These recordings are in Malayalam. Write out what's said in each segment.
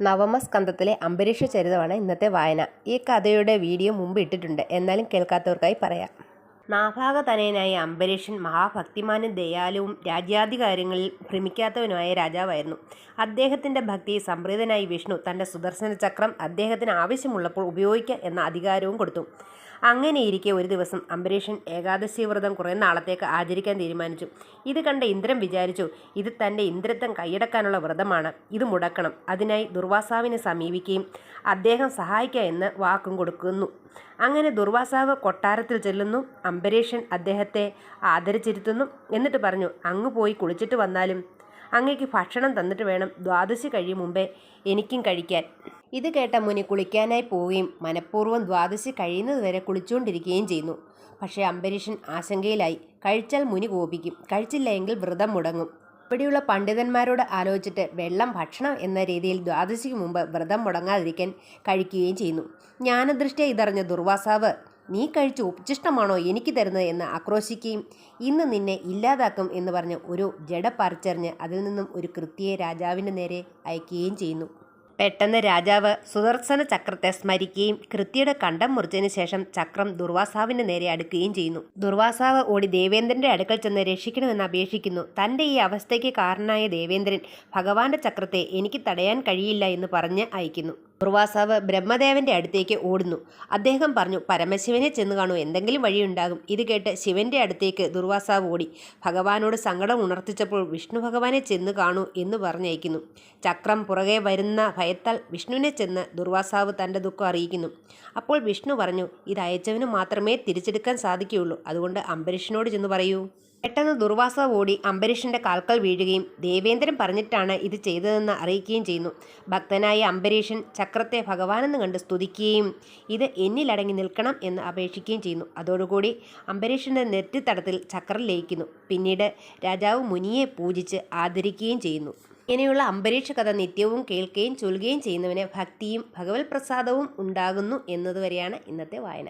നവമസ്കന്ധത്തിലെ അംബരീഷ ചരിതമാണ് ഇന്നത്തെ വായന. ഈ കഥയുടെ വീഡിയോ മുമ്പ് ഇട്ടിട്ടുണ്ട്. എന്നാലും കേൾക്കാത്തവർക്കായി പറയാം. നാഭാഗതനയനായ അംബരീഷൻ മഹാഭക്തിമാനും ദയാലുവും രാജ്യാധികാരങ്ങളിൽ ഭ്രമിക്കാത്തവനുമായ രാജാവായിരുന്നു. അദ്ദേഹത്തിന്റെ ഭക്തി സംപ്രീതനായി വിഷ്ണു തന്റെ സുദർശന ചക്രം അദ്ദേഹത്തിന് ആവശ്യമുള്ളപ്പോൾ ഉപയോഗിക്കുക എന്ന അധികാരവും കൊടുത്തു. അങ്ങനെയിരിക്കെ ഒരു ദിവസം അംബരീഷൻ ഏകാദശി വ്രതം കുറേ നാളത്തേക്ക് ആചരിക്കാൻ തീരുമാനിച്ചു. ഇത് കണ്ട ഇന്ദ്രൻ വിചാരിച്ചു ഇത് തന്റെ ഇന്ദ്രത്വം കൈയടക്കാനുള്ള വ്രതമാണ്. ഇത് മുടക്കണം. അതിനായി ദുർവാസാവിനെ സമീപിക്കുകയും അദ്ദേഹം സഹായിക്കുക എന്ന് വാക്കും കൊടുക്കുന്നു. അങ്ങനെ ദുർവാസാവ് കൊട്ടാരത്തിൽ ചെല്ലുന്നു. അംബരീഷൻ അദ്ദേഹത്തെ ആദരിച്ചിരുത്തുന്നു. എന്നിട്ട് പറഞ്ഞു അങ്ങ് പോയി കുളിച്ചിട്ട് വന്നാലും അങ്ങേക്ക് ഭക്ഷണം തന്നിട്ട് വേണം ദ്വാദശി കഴിയും മുമ്പേ എനിക്കും കഴിക്കാൻ. ഇത് കേട്ട മുനി കുളിക്കാനായി പോവുകയും മനഃപൂർവം ദ്വാദശി കഴിയുന്നതുവരെ കുളിച്ചുകൊണ്ടിരിക്കുകയും ചെയ്യുന്നു. പക്ഷേ അംബരീഷൻ ആശങ്കയിലായി. കഴിച്ചാൽ മുനി കോപിക്കും. കഴിച്ചില്ല എങ്കിൽ വ്രതം മുടങ്ങും. ഇവിടെയുള്ള പണ്ഡിതന്മാരോട് ആലോചിച്ചിട്ട് വെള്ളം ഭക്ഷണം എന്ന രീതിയിൽ ദ്വാദശിക്ക് മുമ്പ് വ്രതം മുടങ്ങാതിരിക്കാൻ കഴിക്കുകയും ചെയ്യുന്നു. ജ്ഞാനദൃഷ്ടിയെ ഇതറിഞ്ഞ ദുർവാസാവ് നീ കഴിച്ച ഉച്ചിഷ്ടമാണോ എനിക്ക് തരുന്നത് എന്ന് ആക്രോശിക്കുകയും ഇന്ന് നിന്നെ ഇല്ലാതാക്കും എന്ന് പറഞ്ഞ് ഒരു ജഡ പറിച്ചെറിഞ്ഞ് അതിൽ നിന്നും ഒരു കൃത്യയെ രാജാവിന്റെ നേരെ അയക്കുകയും ചെയ്യുന്നു. പെട്ടെന്ന് രാജാവ് സുദർശന ചക്രത്തെ സ്മരിക്കുകയും കൃത്യയുടെ കണ്ടം മുറിച്ചതിന് ശേഷം ചക്രം ദുർവാസാവിന്റെ നേരെ അടുക്കുകയും ചെയ്യുന്നു. ദുർവാസാവ് ഓടി ദേവേന്ദ്രന്റെ അടുക്കൽ ചെന്ന് രക്ഷിക്കണമെന്ന് അപേക്ഷിക്കുന്നു. തന്റെ ഈ അവസ്ഥയ്ക്ക് കാരണനായ ദേവേന്ദ്രൻ ഭഗവാന്റെ ചക്രത്തെ എനിക്ക് തടയാൻ കഴിയില്ല എന്ന് പറഞ്ഞ് അയക്കുന്നു. ദുർവാസാവ് ബ്രഹ്മദേവന്റെ അടുത്തേക്ക് ഓടുന്നു. അദ്ദേഹം പറഞ്ഞു പരമശിവനെ ചെന്ന് കാണൂ എന്തെങ്കിലും വഴിയുണ്ടാകും. ഇത് കേട്ട് ശിവന്റെ അടുത്തേക്ക് ദുർവാസാവ് ഓടി. ഭഗവാനോട് സങ്കടം ഉണർത്തിച്ചപ്പോൾ വിഷ്ണു ഭഗവാനെ ചെന്ന് കാണൂ എന്ന് പറഞ്ഞയക്കുന്നു. ചക്രം പുറകെ വരുന്ന ഭയത്താൽ വിഷ്ണുവിനെ ചെന്ന് ദുർവാസാവ് തന്റെ ദുഃഖം അറിയിക്കുന്നു. അപ്പോൾ വിഷ്ണു പറഞ്ഞു ഇത് അയച്ചവന് മാത്രമേ തിരിച്ചെടുക്കാൻ സാധിക്കുകയുള്ളൂ. അതുകൊണ്ട് അംബരീഷിനോട് ചെന്ന് പറയൂ. പെട്ടെന്ന് ദുർവാസ ഓടി അംബരീഷിന്റെ കാൽക്കൽ വീഴുകയും ദേവേന്ദ്രൻ പറഞ്ഞിട്ടാണ് ഇത് ചെയ്തതെന്ന് അറിയിക്കുകയും ചെയ്യുന്നു. ഭക്തനായ അംബരീഷൻ ചക്രത്തെ ഭഗവാനെന്ന് കണ്ട് സ്തുതിക്കുകയും ഇത് എന്നിലടങ്ങി നിൽക്കണം എന്ന് അപേക്ഷിക്കുകയും ചെയ്യുന്നു. അതോടുകൂടി അംബരീഷന്റെ നെറ്റിത്തടത്തിൽ ചക്രം ലയിക്കുന്നു. പിന്നീട് രാജാവ് മുനിയെ പൂജിച്ച് ആദരിക്കുകയും ചെയ്യുന്നു. ഇങ്ങനെയുള്ള അംബരീഷ കഥ നിത്യവും കേൾക്കുകയും ചൊല്ലുകയും ചെയ്യുന്നവന് ഭക്തിയും ഭഗവത് പ്രസാദവും ഉണ്ടാകുന്നു എന്നതുവരെയാണ് ഇന്നത്തെ വായന.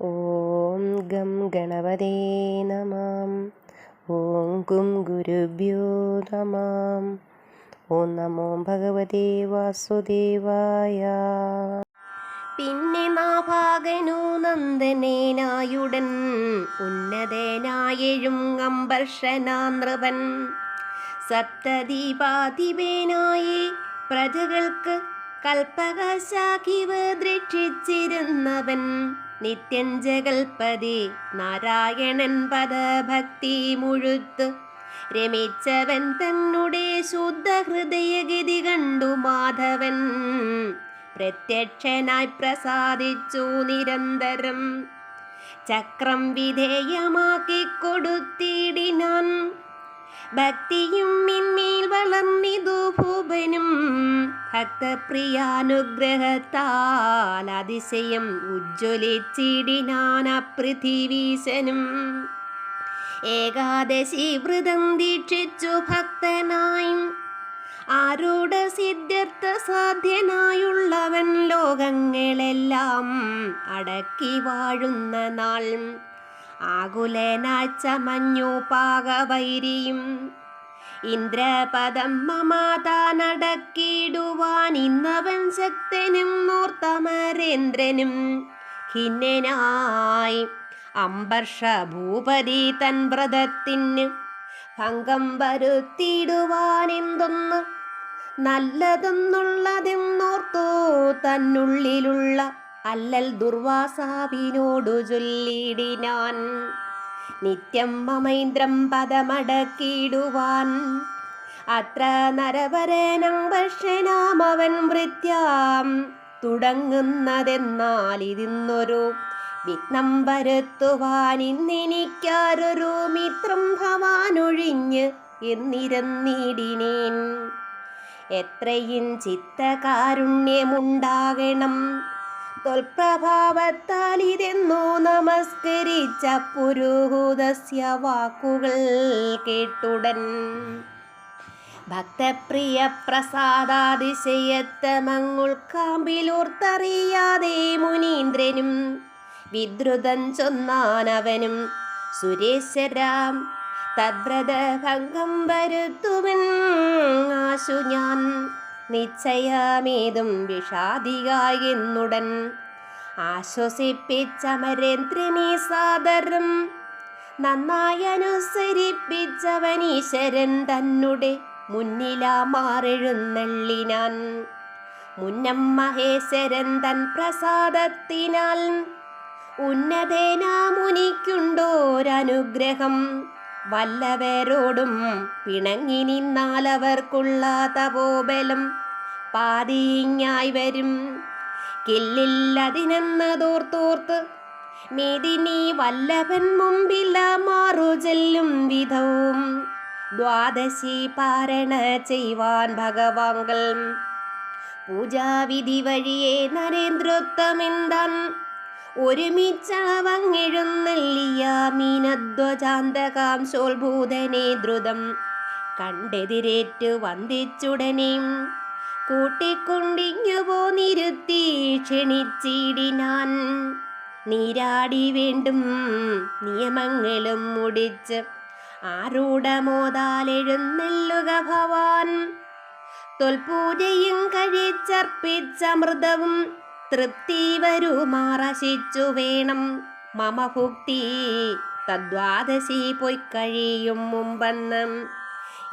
ഓം ഗം ഗണപതേ നമാം. ഓം ഗും ഗുരുഭ്യോ നമാം. ഓം നമോ ഭഗവതേ വാസുദേവായ. പിന്നെ നാഭാഗനു നന്ദനേനായുടൻ ഉന്നതനായെഴും അമ്പർഷനാനൃപൻ സപ്തദീപാധിപേനായി പ്രജകൾക്ക് കൽപ്പകശാഖിവ് രക്ഷിച്ചിരുന്നവൻ നിത്യൻ ജഗൽപതി നാരായണൻ പദഭക്തി മുഴുത്ത് രമിച്ചവൻ തന്നുടെ ശുദ്ധ ഹൃദയഗതി കണ്ടു മാധവൻ. പ്രത്യക്ഷനായി പ്രസാദിച്ചു നിരന്തരം. ചക്രം വിധേയമാക്കി കൊടുത്തിടിനാൻ ഭക്തിയും മിന്മേൽ വളർന്നിതു ഭൂപനും ഭക്തപ്രിയാനുഗ്രഹത്താൽ അതിശയം ഉജ്ജ്വലിച്ചിടിനാന ഏകാദശി വ്രതം ദീക്ഷിച്ചു ഭക്തനായും. ആരോട സിദ്ധ്യർത്ഥ സാധ്യനായുള്ളവൻ ലോകങ്ങളെല്ലാം അടക്കി വാഴുന്ന നാൾ. ആകുലനാഴ്ച മഞ്ഞു പാകവൈരിയും. ഇന്ദ്രപദം മമാതാനടക്കിടുവാൻ ഇന്നവൻ ശക്തനും നൂർത്തമരേന്ദ്രനും ഖിന്നനായി. അംബർഷ ഭൂപതി തൻ വ്രതത്തിന് ഭംഗം വരുത്തിയിടുവാനെന്തൊന്ന് നല്ലതെന്നുള്ളതെന്നോർത്തു തന്നുള്ളിലുള്ള അല്ലൽ ദുർവാസാവിനോടു ചൊല്ലിടിനാൻ. നിത്യം മമൈന്ദ്രം പദമടക്കിടുവാൻ അത്ര നരവരനം വർഷനാമവൻ വൃത്യാം. തുടങ്ങുന്നതെന്നാൽ ഇതിന്നൊരു വിഘ്നം വരുത്തുവാൻ ഇന്നെനിക്കാരൊരു മിത്രം ഭവാനൊഴിഞ്ഞ് എന്നിരുന്നിടിനേൻ. എത്രയും ചിത്തകാരുണ്യമുണ്ടാകണം. തൊൽപ്രഭാവത്താൽ ഇതെന്നു നമസ്കരിച്ച പുരോഹൂതസ്യ വാക്കുകൾ കേട്ടുടൻ. ഭക്തപ്രിയ പ്രസാദാതിശയത്തമങ്ങുൾക്കാമ്പിലൂർത്തറിയാതെ മുനീന്ദ്രനും വിദ്രുതൻ ചൊന്നാനവനും സുരേശ്വരാം തദ്വ്രത ഭംഗം വരുത്തുവൻ ആശു ഞാൻ നിശ്ചയമേതും വിഷാദികായെന്നുടൻ ആശ്വസിപ്പിച്ചമരേന്ദ്രനെ സാദരം. നന്നായി അനുസരിപ്പിച്ചവനീശ്വരൻ തന്നെ മുന്നിലാ മാറെഴുന്നള്ളിനാൻ. മുന്നം മഹേശ്വരൻ തൻ പ്രസാദത്തിനാൽ ഉന്നതേനാ മുനിക്കുണ്ടോരനുഗ്രഹം. വല്ലവരോടും പിണങ്ങി നിന്നാലവർക്കുള്ള തപോബലം പാതിയിങ്ങായി വരും. കില്ലില്ലതിനെന്നതോർത്തോർത്ത് തോർത്തോർത്ത് വല്ലവൻ വല്ലഭൻ മുമ്പില മാറു ചെല്ലും വിധവും. ദ്വാദശി പാരണ ചെയ്യുവാൻ ഭഗവാങ്കൾ പൂജാവിധി വഴിയെ നരേന്ദ്രോത്തമെന്താൻ ഒരുമിച്ചളവങ്ങെഴുന്നള്ളിയ സോൽഭൂതനെ ദ്രുതം കണ്ടെതിരേറ്റ് വന്ദിച്ചുടനെ. കൂട്ടിക്കൊണ്ടിങ്ങു പോന്നിരുത്തി ക്ഷണിച്ചിടിനാൻ. നീരാടി വേണ്ടും നിയമങ്ങളും മുടിച്ച് ആരൂഢമോതാലെഴുന്നെല്ലുക ഭവാൻ. തൊൽപൂജയും കഴിച്ചർപ്പിച്ചമൃതവും തൃപ്തി വരുമാറശിച്ചു വേണം. മമ ഭുക്തി തദ്വാദശി പോയി കഴിയും മുമ്പെന്ന്.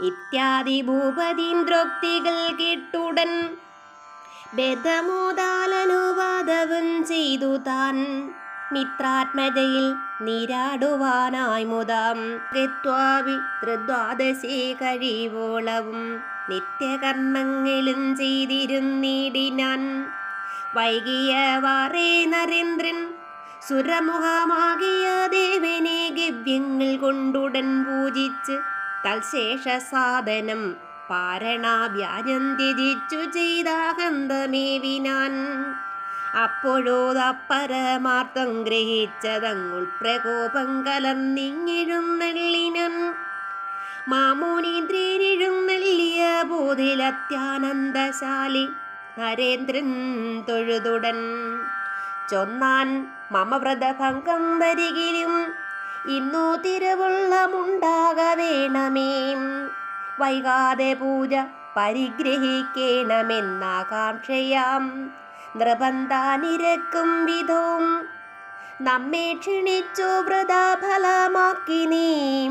ഇത്യാദി ഭൂപതീന്ദ്രോക്തികൾ കിട്ടുടൻ ബദമോദാലനുവാദവും ചെയ്തു താൻ. മിത്രാത്മജയിൽ നീരാടുവാനായി മുതാം. ഗത്വാവി തൃദ്വാദശി കഴിവോളവും. നിത്യകർമ്മങ്ങളും ചെയ്തിരുന്നിടിനാൻ വൈകിയ വാറേ നരേന്ദ്രൻ സുരമുഖമാകിയ ദേവനെ ഗവ്യങ്ങൾ കൊണ്ടുടൻ പൂജിച്ച് തൽശേഷ സാധനം പാരണാവ്യാജം ത്യജിച്ചു ചെയ്താകന്തമേവിനാൻ അപ്പോഴോ അപ്പരമാർത്ഥം ഗ്രഹിച്ചതങ്ങുൾ പ്രകോപം കലർന്നിങ്ങിഴുന്നള്ളിനൻ മാമൂനീന്ദ്രനെഴുന്നള്ളിയ ബോധിലത്യാനന്ദശാലി നരേന്ദ്രൻ തൊഴുതുടൻ. ചൊന്നാൻ മമവ്രത ഭംഗം വരികിലും ഇന്നു തിരുവുള്ളമുണ്ടാക വേണമേ വൈകാതെ പൂജ പരിഗ്രഹിക്കണമെന്നാകാംക്ഷയാം. നിർബന്ധാനിരക്കും വിധവും നമ്മെ ക്ഷണിച്ചു വ്രതാഫലമാക്കി നീ.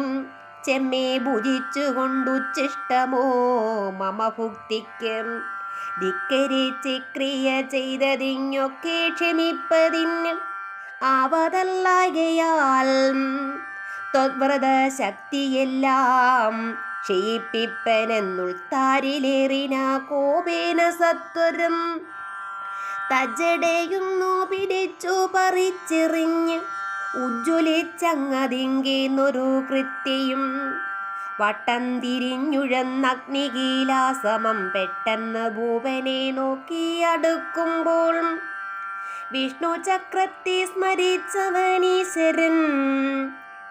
ചെമ്മേ ഭുജിച്ചുകൊണ്ടുച്ചിഷ്ടമോ മമ ഭുക്തിക്ക് ധിക്കരിച്ച് ക്രിയ ചെയ്തതിങ്ങൊക്കെ ക്ഷമിപ്പതിന് ആവതല്ലായകയാൽ ത്വവ്രത ശക്തിയെല്ലാം ക്ഷയിപ്പിപ്പനെന്നുൾത്താരിലേറിന കോപേന സത്വരം തജടയുന്നു പിടിച്ചു പറിച്ചെറിഞ്ഞ് ഉജ്ജ്വലിച്ചങ്ങതിങ്കേന്നൊരു കൃത്യയും വട്ടം തിരിഞ്ഞുഴന്നഗ്നികീലാസമം പെട്ടെന്ന് ഭൂപനെ നോക്കി അടുക്കുമ്പോൾ വിഷ്ണു ചക്രത്തെ സ്മരിച്ചവനീശ്വരൻ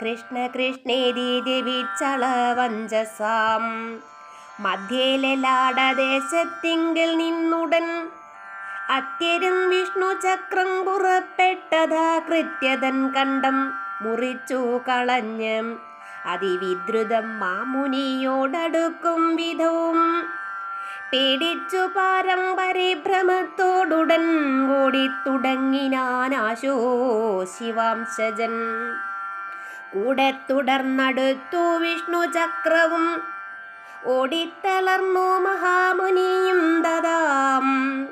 കൃഷ്ണ കൃഷ്ണേതി ജപിച്ചള വഞ്ചസാം. മധ്യേലാടദേശത്തിങ്കിൽ നിന്നുടൻ അത്യരും വിഷ്ണു ചക്രം പുറപ്പെട്ടതാ കൃത്യതൻ കണ്ടം മുറിച്ചു കളഞ്ഞ് അതിവിദ്രുതം മാമുനിയോടടുക്കും വിധവും. പേടിച്ചു പാരമ്പര്യഭ്രമത്തോടുടൻ ആശോ ശിവാംശജൻ. കൂടെ തുടർന്നടുത്തു വിഷ്ണു ചക്രവും. ഓടിത്തളർന്നു മഹാമുനിയും ദദാം.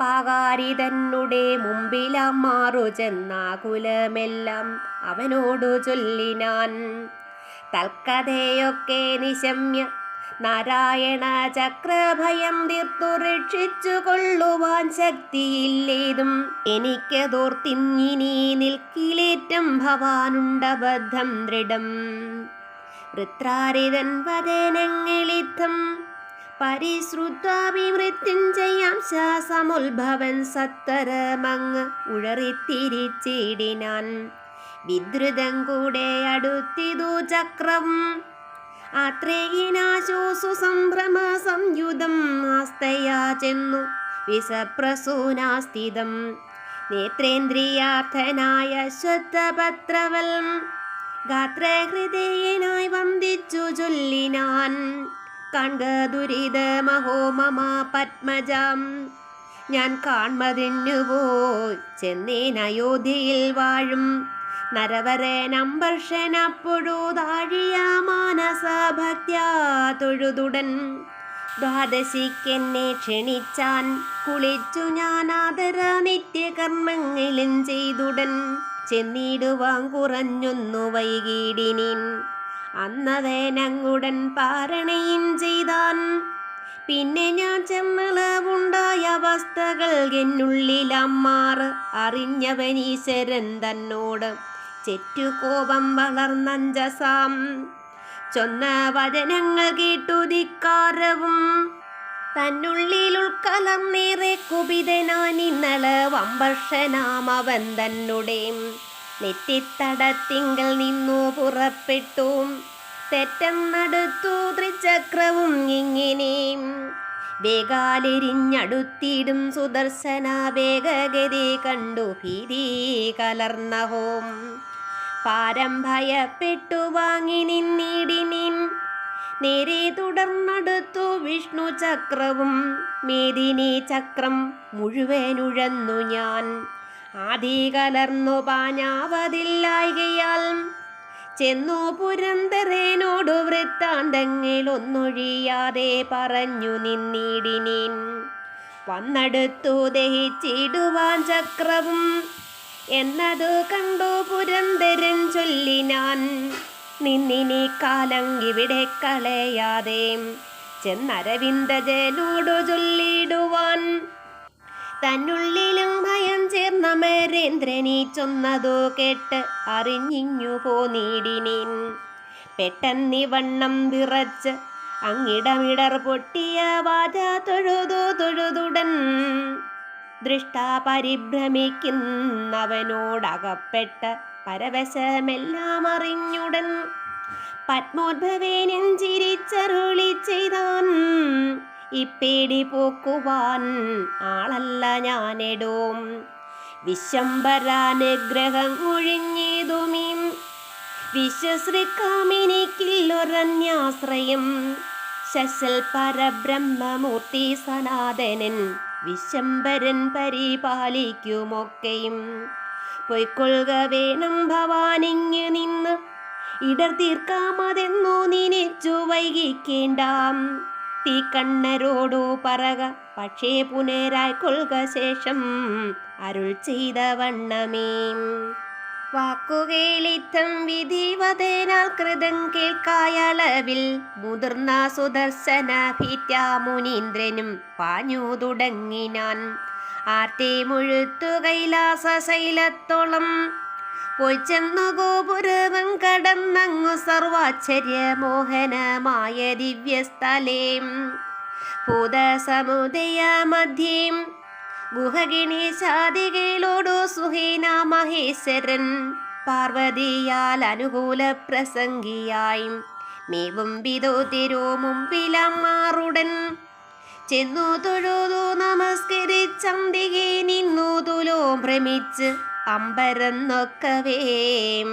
പാകാരി തന്നുടെ മുമ്പിലാം മാറു ചെന്നാകുലമെല്ലാം അവനോടു ചൊല്ലിനാൻ തൽക്കഥയൊക്കെ നിശമ്യ. നാരായണ ചക്രഭയം തീർത്തു രക്ഷിച്ചു കൊള്ളുവാൻ ശക്തിയില്ലേതും. എനിക്കതോർത്തിങ്ങിനി നിൽക്കിലേറ്റം ഭവാനുണ്ടബദ്ധം ദൃഢം. വൃത്രാരിതൻ വദനങ്ങളിത്തം പരിശ്രുത്വാഭിമൃത്യുഞ്ജയാം ശാസമുത്ഭവൻ സത്തരമങ്ങ് ഉഴറിത്തിരിച്ചിടിനാൻ. വിദ്രുതം കൂടെ അടുത്തിതു ചക്രം. ആത്രേയിനാശോസു സംഭ്രമ സംയുതം ആസ്തയാ ചെന്നു. വിസപ്രസൂനാസ്ഥിതം നേത്രേന്ദ്രിയാർത്ഥനായ ശ്വത്തപത്രവൽ ഗാത്രഹൃദയനായി വന്ദിച്ചു ചൊല്ലിനാൻ. കാൺക ദുരിതമഹോ മമ പത്മജം. ഞാൻ കാൺമതിന്നു പോയി ചെന്നേൻ വാഴും. നരവരനമ്പർഷനപ്പൊഴു താഴിയ മാനസ ഭക്ത്യാ തൊഴുതുടൻ. ദ്വാദശിക്കെന്നെ ക്ഷണിച്ചാൻ കുളിച്ചു ഞാൻ ആദര നിത്യകർമ്മങ്ങളും ചെയ്തുടൻ. ചെന്നിടുവാൻ കുറഞ്ഞൊന്നു വൈകീടിനിൻ. അന്നതേനങ്ങുടൻ പാരണയും ചെയ്താൻ. പിന്നെ ഞാൻ ചെന്നളവുണ്ടായ അവസ്ഥകൾ എന്നുള്ളിലമ്മാർ അറിഞ്ഞവനീശ്വരൻ തന്നോട് ചെറ്റുകോപം വളർന്നഞ്ചസാം ചൊന്ന വചനങ്ങൾ കേട്ടുതിക്കാരവും തന്നുള്ളിൽ ഉൾക്കലം ഉൾക്കലർന്നേറെ കുപിതനാൻ ഇന്നള വമ്പർഷനാം അവൻ തന്നെ നെറ്റിത്തടത്തിങ്കൽ നിന്നു പുറപ്പെട്ടു. തെറ്റം നടത്തു ത്രിചക്രവും ഇങ്ങനെ. വേഗാലെരിഞ്ഞടുത്തിടും സുദർശന വേഗഗതി കണ്ടു ഭീതി കലർന്നഹോം. പാരം ഭയപ്പെട്ടു വാങ്ങി നിന്നിടിനിൻ നേരെ തുടർന്നടുത്തു വിഷ്ണു ചക്രവും മേദിനി ചക്രം മുഴുവനുഴന്നു ഞാൻ. ആദി കലർന്നു പാഞ്ഞാവതില്ലായികയാൽ ചെന്നു പുരന്തരേനോടു വൃത്താന്തങ്ങളൊന്നൊഴിയാതെ പറഞ്ഞു നിന്നിടിനീൻ വന്നടുത്തു ദഹിച്ചിടുവാൻ ചക്രവും എന്നതു കണ്ടു പുരന്തരൻ ചൊല്ലിനാൻ നിന്നിനി കാലം ഇവിടെ കളയാതെ ചെന്നരവിന്ദജനോടു ചൊല്ലിടുവാൻ. തന്നുള്ളിലും ഭയം ചേർന്ന മരേന്ദ്രനി ചൊന്നതു കേട്ട് അറിഞ്ഞിഞ്ഞു പോനീടിനീൻ പെട്ടെന്നിവണ്ണം വിറച്ച് അങ്ങിടമിടർ പൊട്ടിയ വാച തൊഴുതു തൊഴുതുടൻ. ദൃഷ്ടാ പരിഭ്രമിക്കുന്നവനോടകപ്പെട്ട പരവശമെല്ലാം അറിഞ്ഞുടൻ. പത്മോദ്ഭവേനൻ ചിരിച്ചരുളി ചെയ്താൻ ഇപ്പേടി പോക്കുവാൻ ആളല്ല ഞാനെടോം. വിശ്വംബരാനുഗ്രഹം ഒഴിഞ്ഞേതുമീം വിശ്വശ്രീക്കാമിനിക്കില്ലൊരന്യാശ്രയം ശശൽ പരബ്രഹ്മമൂർത്തി സനാതനൻ വിശ്വംബരൻ പരിപാലിക്കുമൊക്കെയും. പൊയ്ക്കൊള്ളുക വേണം ഭവാനിങ് നിന്ന്. ഇടർ തീർക്കാമതെന്നു നിനച്ചു വൈകിക്കേണ്ടാം. തീക്കണ്ണരോടു പറക പക്ഷേ പുനരായിക്കൊള്ളുക ശേഷം അരുൾ ചെയ്ത വണ്ണമേ. വാക്കുകേളിത്തം വിധിവതേനാൽ കൃതം കേൾക്കായളവിൽ മുതിർന്ന സുദർശന ഭീറ്റാമുനീന്ദ്രനും പാഞ്ഞു തുടങ്ങിനാൻ. ആർത്തി മുഴുത്തു കൈലാസ ശൈലത്തോളം പൊയ്ച്ചെന്നു ഗോപുരവും കടന്നങ്ങു സർവാശ്ചര്യ മോഹനമായ ദിവ്യസ്ഥലേം. ഭൂതസമുദയ മധ്യേം ഗുഹഗിണീശാദികളോടു സുഹീന മഹേശ്വരൻ. പാർവതിയാൽ അനുകൂല പ്രസംഗിയായി. മേവും വിതോ തിരോ മുമ്പിലമ്മാറുടൻ ചെന്നു തൊഴുതു നമസ്കരിച്ചന്തികെ നിന്നു തുലോ ഭ്രമിച്ച് അമ്പരന്നൊക്കവേ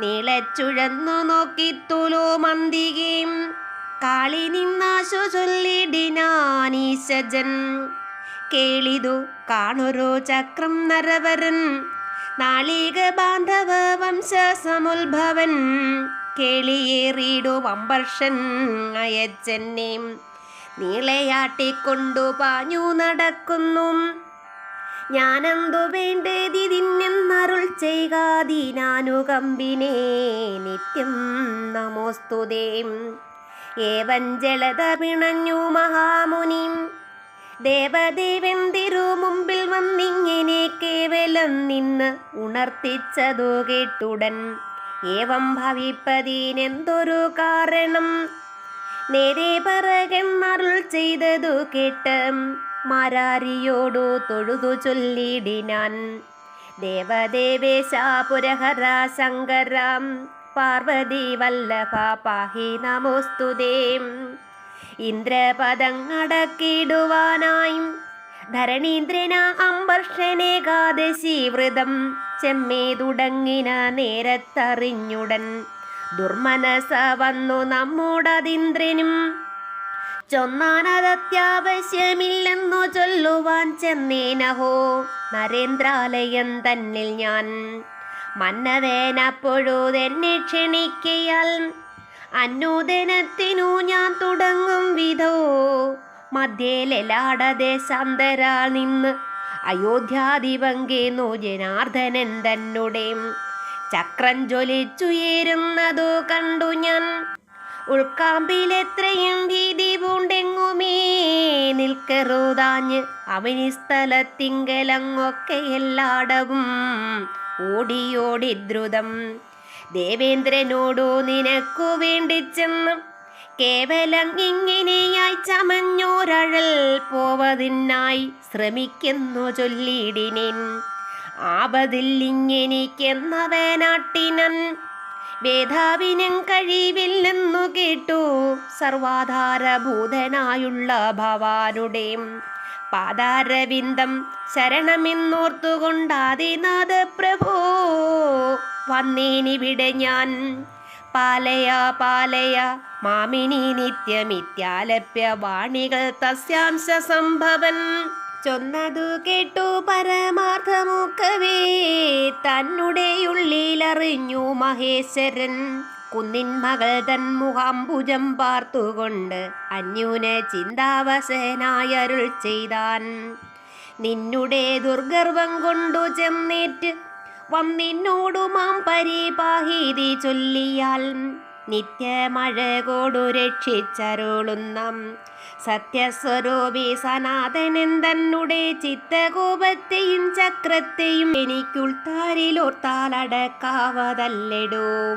നീളച്ചുഴന്നു നോക്കി തുലോ മന്തികേം. കാളി നിന്നാശു ചൊല്ലിടിനാനീശജൻ കേളിതു. കാണുരോ ചക്രം നരവരൻ. നാളിക ബാന്ധവ വംശ സമുത്ഭവൻ കേളിയേറിയിടു വമ്പർഷൻ അയച്ചെന്നേം. നീളയാട്ടിക്കൊണ്ടു പാഞ്ഞു നടക്കുന്നു. ഞാനെന്തു വേണ്ടതിരുൾ ചെയ്കാതീനാനുകമ്പിനെ നിത്യം നമോസ്തുതേം. ഏവൻ ജലത പിണഞ്ഞു മഹാമുനി. ദേവദേവൻ തിരു മുമ്പിൽ വന്നിങ്ങനെ കേവലം നിന്ന് ഉണർത്തിച്ചതു കേട്ടുടൻ. ഏവം ഭവിപ്പതിനെന്തൊരു കാരണം? നേരെ പറകെന്നരുൾ ചെയ്തതു കേട്ട് മാരാരിയോടു തൊഴുതു ചൊല്ലിടിനാൻ. ദേവദേവേശ പുരഹര ശങ്കരാം പാർവതി വല്ലഭ പാഹി നമോസ്തുതേ. ഇന്ദ്രപദങ്ങടക്കിടുവാനായി ധരണീന്ദ്രന അമ്പർഷനേകാദശി വ്രതം ചെമ്മേ തുടങ്ങിന നേരത്തറിഞ്ഞുടൻ. ദുർമനസ വന്നു നമ്മുടതിന്ദ്രനും. ചൊന്നാനതത്യാവശ്യമില്ലെന്നു ചൊല്ലുവാൻ ചെന്നേനഹോ നരേന്ദ്രാലയം തന്നിൽ ഞാൻ. മന്നവേനപ്പോഴുതെന്നെ ക്ഷണിക്കയാൽ അന്നൂദനത്തിനു ഞാൻ തുടങ്ങും വിധോ. മധ്യേലാടദേശാന്തരാൾ നിന്ന് അയോധ്യാധിപങ്കേന്നു ജനാർദ്ദനൻ തന്നെ ചക്രം ജ്വലിച്ചുയരുന്നതോ കണ്ടു ഞാൻ. ഉൾക്കാമ്പിലെത്രയും ഭീതി പൂണ്ടെങ്ങുമേ. നിൽക്കറുതാഞ്ഞ് അവനി സ്ഥലത്തിങ്കലങ്ങൊക്കെ എല്ലാടവും. ഓടിയോടി ദ്രുതം. ദേവേന്ദ്രനോടു നിനക്കു വേണ്ടി ചെന്നു. കേവലം ഇങ്ങനെയായി ചമഞ്ഞോരഴൽ പോവതിനായി ശ്രമിക്കുന്നു ചൊല്ലിടിനിൻ. ആപതിൽ ഇങ്ങനെക്കെന്നവനാട്ടിനൻ. വേദാവിനും കഴിവില്ലെന്നു കേട്ടു. സർവാധാരഭൂതനായുള്ള ഭവാനുടെ പാതാരവിന്ദം ശരണമെന്നോർത്തുകൊണ്ടാദിനാഥ പ്രഭോ വന്നേനിവിടെ ഞാൻ. പാലയ പാലയ മാമിനി നിത്യമിത്യാലപ്യ വാണികൾ തസ്യാംശ സംഭവൻ. ചൊന്നതു കേട്ടു പരമാർത്ഥമുക്കവേ തന്നുടെ ഉള്ളിലറിഞ്ഞു മഹേശ്വരൻ. കുന്നിൻ മകൾ തൻ മുഖാംബുജം പാർത്തുകൊണ്ട് അന്യൂന ചിന്താവശനായരുൾ ചെയ്താൻ. നിന്നുടെ ദുർഗർവം കൊണ്ടു ചെന്നേറ്റ് വന്നിന്നോടു മാം പരിപാഹീതി ചൊല്ലിയാൽ നിത്യമഴ കൊടു രക്ഷിച്ചരുളുന്ന. സത്യസ്വരൂപി സനാതനൻ തന്നെ ചിത്തകോപത്തെയും ചക്രത്തെയും എനിക്കുൾത്താരിലോർത്താലടക്കാവതല്ലെടോ.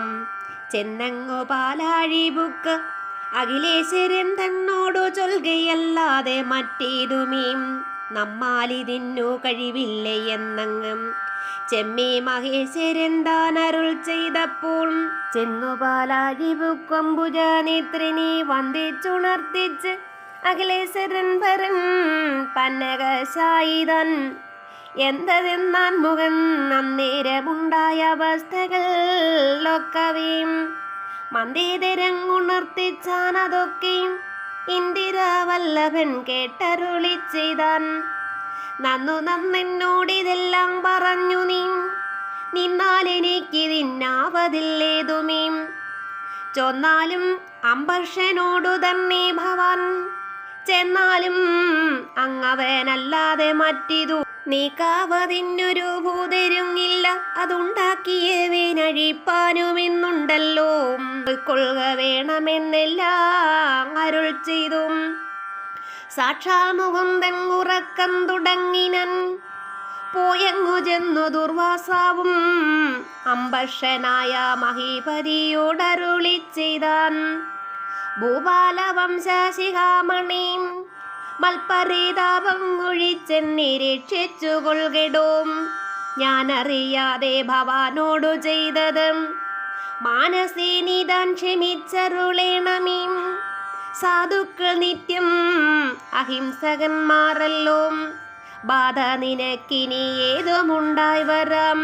ചെന്നങ്ങു പാലാഴി ബുക്ക് അഖിലേശ്വരൻ തന്നോടു ചൊൽകയല്ലാതെ മറ്റേതുമേ നമ്മാലിതിന്നു കഴിവില്ല എന്നങ്ങും. ചെമ്മി അരുൾ ചെയ്തപ്പോൾ ചെന്നു പാലാഴി ബുക്കംബുജ നേത്രിനി വന്ദിച്ചുണർത്തിച്ച് അഖിലേശ്വരൻ ഭരൻ പന്നകശായിതൻ. എന്തതെന്നാൻ മുഖൻ അന്നേരമുണ്ടായ അവസ്ഥകളിലൊക്കവേയും മന്ദേതരങ്ങുണർത്തിച്ചാനതൊക്കെയും ഇന്ദിരാവല്ലഭൻ കേട്ടരുളി ചെയ്താൻ. നന്നു നന്നെന്നോടിതെല്ലാം പറഞ്ഞു നീ. നിന്നാൽ എനിക്കിതിന്നാവതില്ലേതുമേ ചൊന്നാലും അമ്പർഷനോടു തന്നെ ഭവാൻ. ചെന്നാലും അങ്ങവനല്ലാതെ മറ്റിതു. നീക്കാവതിനൊരു ഭൂതരുങ്ങില്ല. അതുണ്ടാക്കിയവനഴിപ്പാനുമെന്നുണ്ടല്ലോ. കൊള്ളുക വേണമെന്നെല്ലാം അരുൾ ചെയ്തു. സാക്ഷാൽ മുകുന്ദൻ ഉറക്കം തുടങ്ങിനൻ. പോയങ്ങു ചെന്നു ദുർവാസാവും. അമ്പർഷനായ മഹീപതിയോടരുളി ചെയ്താൻ ഭൂപാലവംശശിഖാമണിയും മൽപരീതാപം ഒഴിച്ചെന്നെ രക്ഷിച്ചു കൊൾകെടോം ഞാനറിയാതെ ഭവാനോടു ചെയ്തത്. മാനസീനിതാൻ ക്ഷമിച്ചരുളേണമീ സാധുക്കൾ നിത്യം അഹിംസകന്മാരല്ലോ. ബാധ നിനക്കിനി ഏതുമുണ്ടായി വരാം?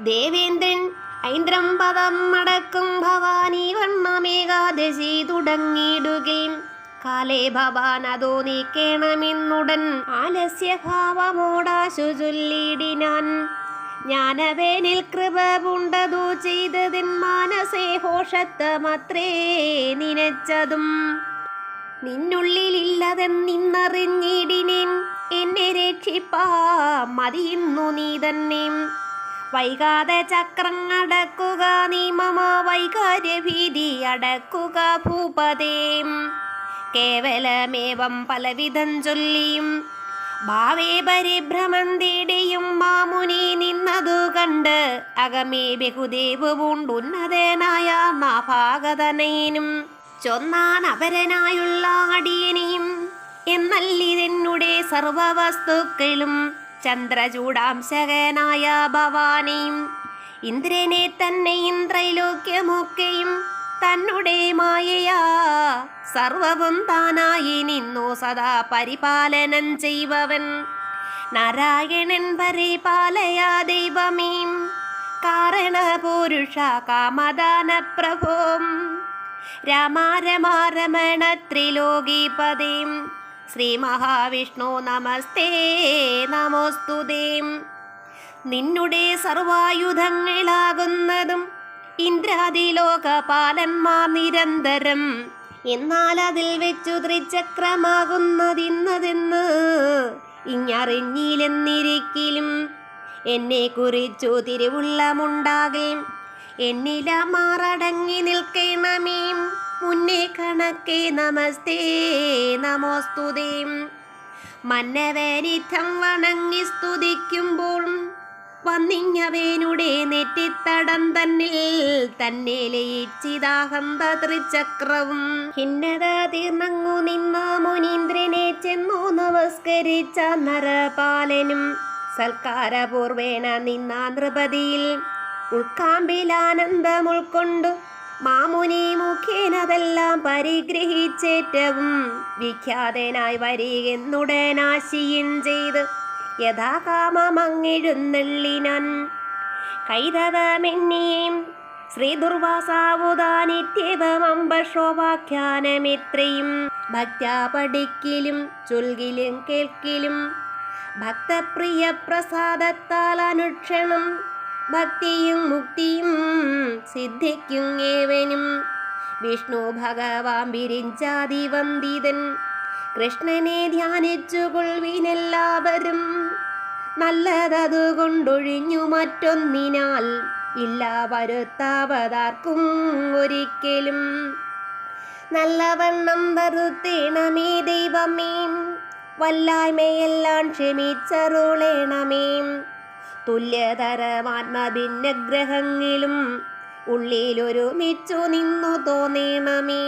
ദേവേന്ദ്രൻ ഐന്ദ്രം പദം മടക്കും ഭവാനി വണ്ണമേകാദശി തുടങ്ങിയിടുകയും കാലേ ഭവാൻ അതോ നീക്കേണമെന്നുടൻ ആലസ്യഭാവമോടാശു ചൊല്ലിടിനാൻ ജ്ഞാനവേനിൽ കൃപ പുണ്ടതു ചെയ്തതിൻ മാനസേ ഹോഷത്തമത്രേ നിനച്ചതും. നിന്നുള്ളിലില്ലതെന്നിന്നറിഞ്ഞിടിനേൻ എന്നെ രക്ഷിപ്പാ മതിയുന്നു നീ തന്നെ. വൈകാതെ ചക്രങ്ങടക്കുക നീ മമ വൈകാര്യഭീതി അടക്കുക ഭൂപതേം. കേവലമേവം പലവിധം ചൊല്ലിയും ഭാവേ പരിഭ്രമം തേടിയും മാമുനി നിന്നതു കണ്ട് അകമേ ബഹുദേവ് പൂണ്ടുന്നതനായ നാഭാഗതനയനും ചൊന്നാൻ അപരനായുള്ള അടിയനെയും എന്നല്ലിതെന്നുടെ സർവവസ്തുക്കളും ചന്ദ്രചൂടാംശകനായ ഭവാനെയും. ഇന്ദ്രനെ തന്നെ ത്രൈലോക്യമൊക്കെയും തന്നെ മായയാ. സർവവും താനായി നിന്നു സദാ പരിപാലനം ചെയ്വൻ നാരായണൻ പരിപാലയാ ദൈവമീം കാരണ പുരുഷ കാമദാന പ്രഭോം രമാരമാരമണ ത്രിലോകീപതിം ശ്രീ മഹാവിഷ്ണു നമസ്തേ നമോസ്തുതേം. നിന്നുടെ സർവായുധങ്ങളാകുന്നതും ഇന്ദ്രാദിലോകപാലന്മാർ നിരന്തരം. എന്നാൽ അതിൽ വെച്ചു ത്രിചക്രമാകുന്നതിന്നതെന്ന് ഇഞ്ഞറിഞ്ഞില്ലെന്നിരിക്കലും എന്നെ കുറിച്ചു തിരുവുള്ളമുണ്ടാകേം എന്നില മാറടങ്ങി നിൽക്കണമേ മുന്നേ കണക്കേ നമസ്തേ നമോസ്തുതേം. മന്നവരിധം വണങ്ങി സ്തുതിക്കുമ്പോൾ വന്നിങ്ങവേനുടെ നെറ്റിത്തടം തന്നിൽ തന്നെ ലയിച്ചിതാഹന്ത ത്രിചക്രവും ഭിന്നത തീർന്നങ്ങു നിന്ന മുനീന്ദ്രനെ ചെന്നു നമസ്കരിച്ച നരപാലനും സൽക്കാരപൂർവേണ നിന്ന നൃപതിയിൽ ഉൾക്കാമ്പിലാനന്ദം ഉൾക്കൊണ്ടു മാമുനി മുഖേനതെല്ലാം പരിഗ്രഹിച്ചേറ്റവും വിഖ്യാതനായി വരികെന്നുടനാശിയും ചെയ്ത് യഥാകാമങ്ങെഴുന്നള്ളിനാൻ കൈതവമെന്നിയും ശ്രീദുർവാസാവുദാനിത്യവമംബശോഭാഖ്യാനമിത്രയും ഭക്ത്യാ പഠിക്കലും ചൊൽകിലും കേൾക്കിലും ഭക്തപ്രിയ പ്രസാദത്താൽ അനുക്ഷണം ഭക്തിയും മുക്തിയും സിദ്ധിക്കും ഏവനും വിഷ്ണു ഭഗവാൻ വിരിഞ്ചാതി വന്ദിതൻ കൃഷ്ണനെ ധ്യാനിച്ചു കൊള്ളുവിനെല്ലാവരും നല്ലതതുകൊണ്ടൊഴിഞ്ഞു മറ്റൊന്നിനാൽ ഇല്ല വരുത്താവതാർക്കും ഒരിക്കലും. നല്ലവണ്ണം വരുത്തേണമേ ദൈവമേ വല്ലായ്മയെല്ലാം ക്ഷമിച്ചറുളേണമേ തുല്യതരമാത്മഭിന്നഗ്രഹങ്ങളും ഉള്ളിലൊരുമിച്ചു നിന്നു തോന്നേണമേ.